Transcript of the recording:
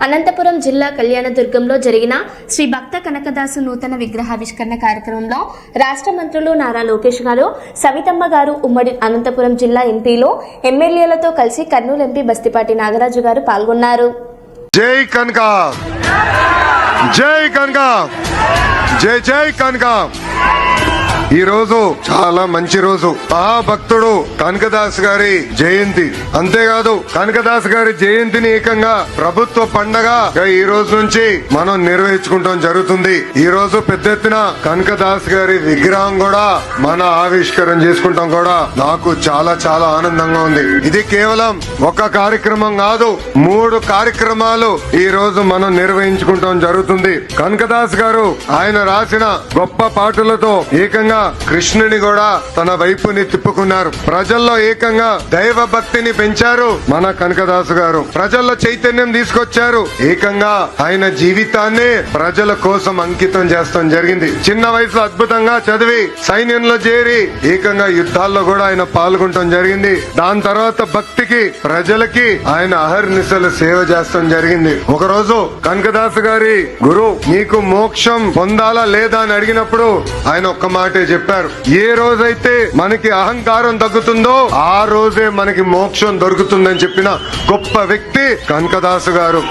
అనంతపురం జిల్లా కళ్యాణదుర్గంలో జరిగిన శ్రీ భక్త కనకదాసు నూతన విగ్రహావిష్కరణ కార్యక్రమంలో రాష్ట్ర మంత్రులు నారా లోకేష్ గారు సవితమ్మ గారు ఉమ్మడి అనంతపురం జిల్లా ఎంపీలో ఎమ్మెల్యేలతో కలిసి కర్నూలు ఎంపీ బస్తిపాటి నాగరాజు గారు పాల్గొన్నారు. జై కనక! జై కనక! జై జై కనక! ఈ రోజు చాలా మంచి రోజు. ఆ భక్తుడు కనకదాస్ గారి జయంతి. అంతేకాదు కనకదాస్ గారి జయంతిని ఏకంగా ప్రభుత్వ పండగ ఈ రోజు నుంచి మనం నిర్వహించుకుంటాం జరుగుతుంది. ఈ రోజు పెద్ద ఎత్తున కనకదాస్ గారి విగ్రహం కూడా మన ఆవిష్కరణ చేసుకుంటాం కూడా. నాకు చాలా చాలా ఆనందంగా ఉంది. ఇది కేవలం ఒక కార్యక్రమం కాదు మూడు కార్యక్రమాలు ఈ రోజు మనం నిర్వహించుకుంటాం జరుగుతుంది. కనకదాస్ గారు ఆయన రాసిన గొప్ప పాటలతో ఏకంగా కృష్ణుని కూడా తన వైపుని తిప్పుకున్నారు. ప్రజల్లో ఏకంగా దైవ భక్తిని పెంచారు మన కనకదాసు గారు. ప్రజల్లో చైతన్యం తీసుకొచ్చారు. ఏకంగా ఆయన జీవితాన్ని ప్రజల కోసం అంకితం చేస్తాం జరిగింది. చిన్న వయసులో అద్భుతంగా చదివి సైన్యంలో చేరి ఏకంగా యుద్ధాల్లో కూడా ఆయన పాల్గొనడం జరిగింది. దాని తర్వాత భక్తికి ప్రజలకి ఆయన అహర్నిశలు సేవ చేస్తాం జరిగింది. ఒక రోజు కనకదాసు గారి గురు నీకు మోక్షం పొందాలా లేదా అని అడిగినప్పుడు ఆయన ఒక్క మాటే చెప్పారు. ఏ రోజైతే మనకి అహంకారం తగ్గుతుందో ఆ రోజే మనకి మోక్షం దొరుకుతుందని చెప్పిన గొప్ప వ్యక్తి కనకదాసు గారు.